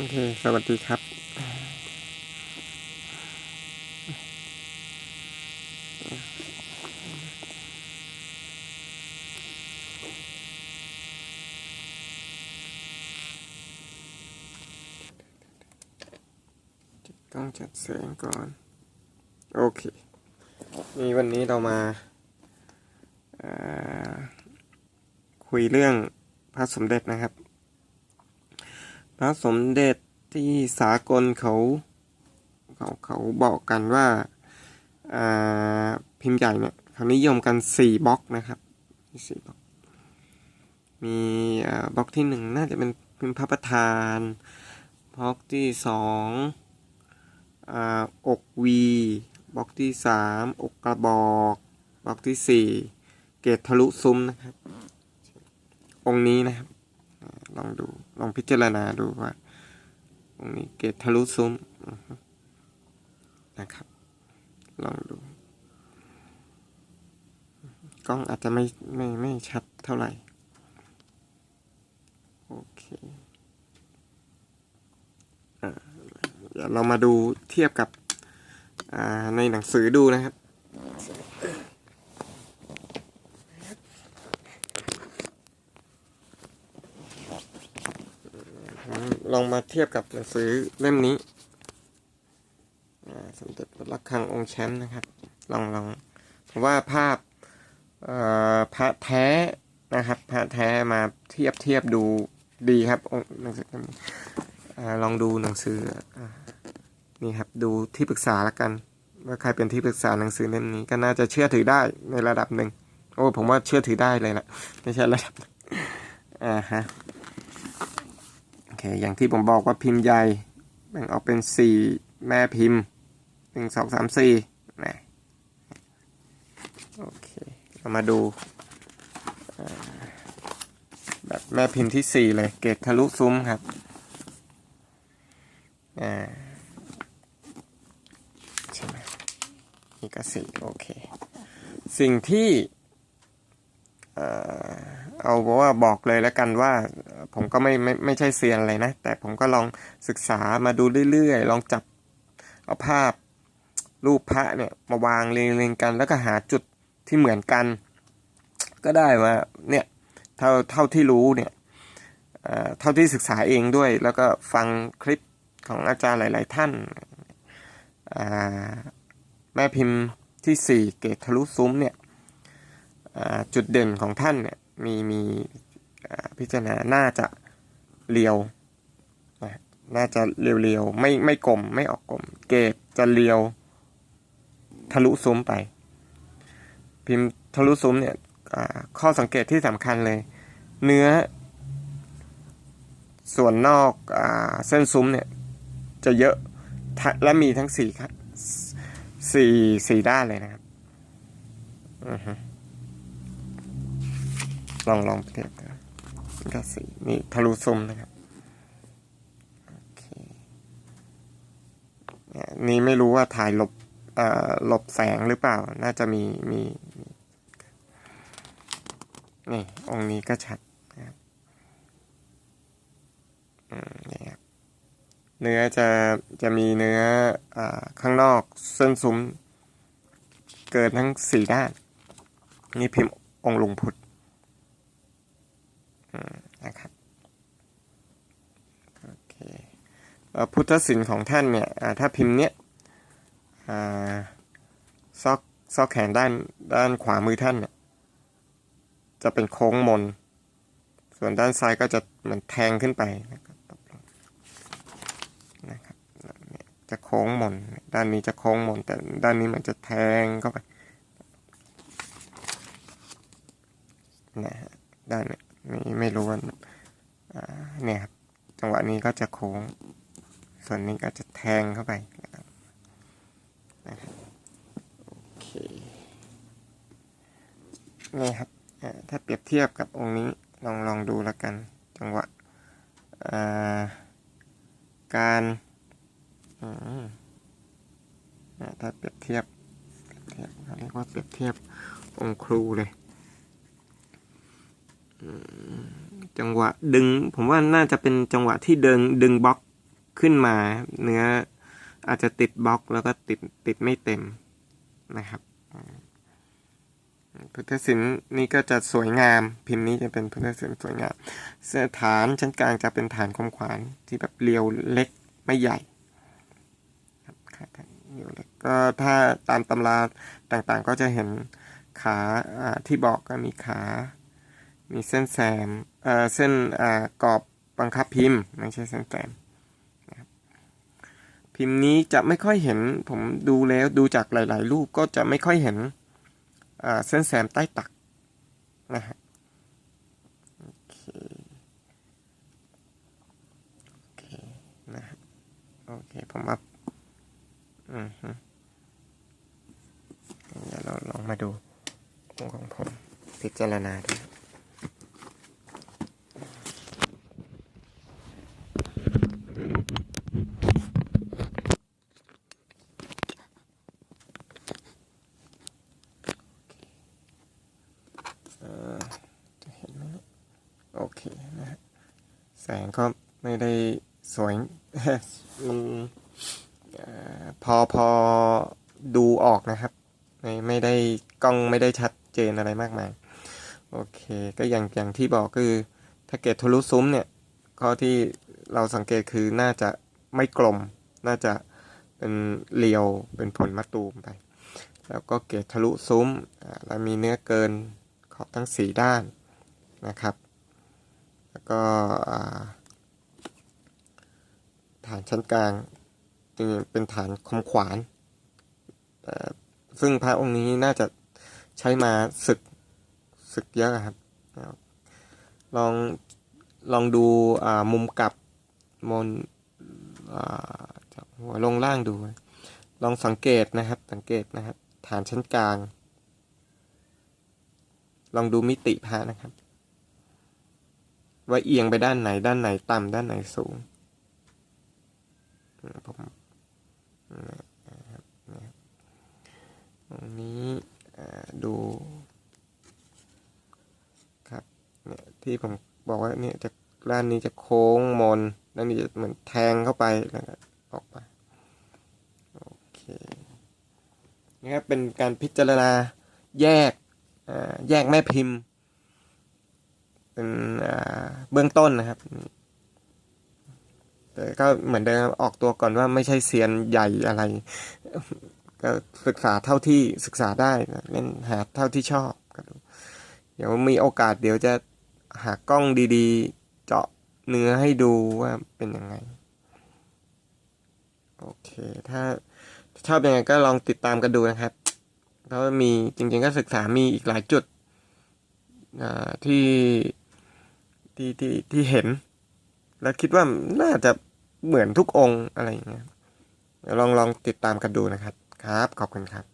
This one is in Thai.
โอเค สวัสดีครับ ต้องจัดแสงก่อน โอเคนี่วันนี้เรามาเอ่อคุยเรื่องพระสมเด็จนะครับ พระสมเด็จที่สากลเขาเขาเขาบอกกันว่าอ่าพิมพ์ใหญ่เนี่ยเขานิยมกันสี่บล็อกนะครับสี่บล็อก มีบล็อกที่หนึ่งน่าจะเป็นพิมพ์พระประธานบล็อกที่สองอกวีบล็อกที่สามอกกระบอกบล็อกที่สี่เกตทะลุซุ้มนะครับ องค์นี้นะครับ ลองดู ลองพิจารณาดูว่าองนี้เกตทะลุซุ้มนะครับ ลองดู กล้องอาจจะไม่ไม่ไม่ชัดเท่าไหร่ โอเคเดี๋ยวเรามาดูเทียบกับในหนังสือดูนะครับ ล องมาเทียบกับหนังสือเล่มนี้สมเด็จวัดระฆังองค์แชมป์นะครับ ลองลองผมว่าภาพพระแท้นะครับ พระแท้มาเทียบเทียบดูดีครับองหนังสือลองดูหนังสืออนี่ครับดูที่ปรึกษาละกันว่าใครเป็นที่ปรึกษาหนังสือเล่มนี้ก็น่าจะเชื่อถือได้ในระดับหนึ่งโอ้ผมว่าเชื่อถือได้เลยละไม่ใช่ระดับอ่าฮะ เค อย่างที่ผมบอกว่าพิมพ์ใหญ่แบ่งออกเป็นสี่แม่พิมพ์หนึ่งสองสามสี่นะโอเคเรามาดู แบบแม่พิมพ์ที่สี่เลย เกตทะลุซุ้มครับอ่าใช่ไหมนี่ก็สี่โอเค สิ่งที่ เอ่อเอาว่าบอกเลยแล้วกันว่า ผมก็ไม่ไม่ไม่ใช่เซียนอะไรนะ แต่ผมก็ลองศึกษามาดูเรื่อยๆ ลองจับเอาภาพรูปพระเนี่ยมาวางเรียงๆกัน แล้วก็หาจุดที่เหมือนกัน ก็ได้ว่าเนี่ยเท่าเท่าที่รู้เนี่ยเอ่อเท่าที่ศึกษาเองด้วย แล้วก็ฟังคลิปของอาจารย์หลาย ๆ ท่านอ่าแม่พิมพ์ที่สี่เกตทะลุซุ้มเนี่ยอ่าจุดเด่นของท่านเนี่ยมีมี พิจารณาน่าจะเรียวนะน่าจะเรียวๆไม่ไม่กลมไม่ออกกลม เกตจะเรียว ทะลุซุ้มไป พิมพ์ทะลุซุ้มเนี่ยข้อสังเกตที่สำคัญเลย เนื้อ ส่วนนอกอเส้นซุ้มเนี่ย จะเยอะและมีทั้งสี่สี่สี่ด้านเลยนะครับลองลองเทียบกัน นี่ก็สีนี่ทะลุซุ้มนะครับโอเคนี่ไม่รู้ว่าถ่ายหลบหลบแสงหรือเปล่า น่าจะมีมีนี่องค์นี้ก็ชัดนะครับนี่ครับเนื้อจะจะมีเนื้ออข้างนอกเส้นซุ้ม เกินทั้งสี่ด้าน นี่พิมพ์องค์ลงพุทธ นะครับโอเคเอ่อ พุทธศิลป์ของท่านเนี่ยถ้าพิมพ์เนี้ยซอกซอกแขนด้านด้านขวามือท่านเนี่ยจะเป็นโค้งมน ส่วนด้านซ้ายก็จะเหมือนแทงขึ้นไปนะครับนะครับจะโค้งมน ด้านนี้จะโค้งมน แต่ด้านนี้มันจะแทงเข้าไปนะฮะด้านเนี้ยไม่รู้ว่าเนี่ยครับจังหวะนี้ก็จะโค้ง ส่วนนี้ก็จะแทงเข้าไปนะครับโอเคนี่ครับถ้าเปรียบเทียบกับองค์นี้ลองลองดูแล้วกันจังหวะการถ้าเปรียบเทียบเรียบเทียบเรียกว่าเปรียบเทียบองค์ครูเลยจังหวะดึง ผมว่าน่าจะเป็นจังหวะที่เดินดึงบล็อก ขึ้นมา เนื้ออาจจะติดบล็อกแล้วก็ติดติดไม่เต็มนะครับพุทธศิลป์นี่ก็จะสวยงาม พิมพ์นี้จะเป็นพุทธศิลป์สวยงามเสื้อฐานชั้นกลางจะเป็นฐานคมขวานที่แบบเรียวเล็กไม่ใหญ่ครับขาเรียวเล็กก็ถ้าตามตำราต่างๆก็จะเห็นขาที่บอกก็มีขา มีเส้นแซมเออเส้นอ่ากรอบบังคับพิมพ์ ไม่ใช่เส้นแซมนะครับ พิมพ์นี้จะไม่ค่อยเห็นผมดูแล้วดูจากหลาย ๆ รูปก็จะไม่ค่อยเห็นเส้นแซมใต้ตักนะฮะโอเคโอเคนะฮะโอเคผมว่าอืมฮึเดี๋ยวเราลองมาดูของผมพิจารณาดู เอ่อจะเห็นไหมเนี่ยโอเคนะฮะ แสงก็ไม่ได้สวยมันพอพอดูออกนะครับ ไม่ไม่ได้กล้องไม่ได้ชัดเจนอะไรมากมาย โอเคก็อย่างอย่างที่บอกคือถ้าเกตทะลุซุ้มเนี่ยข้อที่เราสังเกตคือน่าจะไม่กลม น่าจะเป็นเรียวเป็นผลมะตูมไป แล้วก็เกตทะลุซุ้มแล้วมีเนื้อเกินขอบทั้งสีด้านนะครับ ก็ฐานชั้นกลางเป็นฐานคมขวานซึ่งพระองค์นี้น่าจะใช้มาศึกศึกเยอะครับ ลองลองดูมุมกลับมนจากหัวลงล่างดู ลองสังเกตนะครับ สังเกตนะครับ ฐานชั้นกลาง ลองดูมิติพระนะครับ ว่าเอียงไปด้านไหน ด้านไหนต่ำด้านไหนสูงผมตรงนี้ดูครับเนี่ยที่ผมบอกว่าเนี่ยจะด้านนี้จะโค้งมนด้านนี้จะเหมือนแทงเข้าไปแล้วก็ออกไปโอเคนี่ครับเป็นการพิจารณาแยกแยกแม่พิมพ์ เป็นเบื้องต้นนะครับ แต่ก็เหมือนเดิมออกตัวก่อนว่าไม่ใช่เซียนใหญ่อะไร ก็ศึกษาเท่าที่ศึกษาได้นะเล่นหาเท่าที่ชอบก็ดูเดี๋ยวมีโอกาสเดี๋ยวจะหากล้องดีๆ เจาะเนื้อให้ดูว่าเป็นยังไง โอเค ถ้าชอบยังไงก็ลองติดตามกันดูนะครับเพราะว่ามีจริงๆก็ศึกษามีอีกหลายจุดที่ ที่ที่ที่เห็น แล้วคิดว่าน่าจะเหมือนทุกองค์อะไรอย่างเงี้ยเดี๋ยวลองลองติดตามกันดูนะครับ ครับ ขอบคุณครับ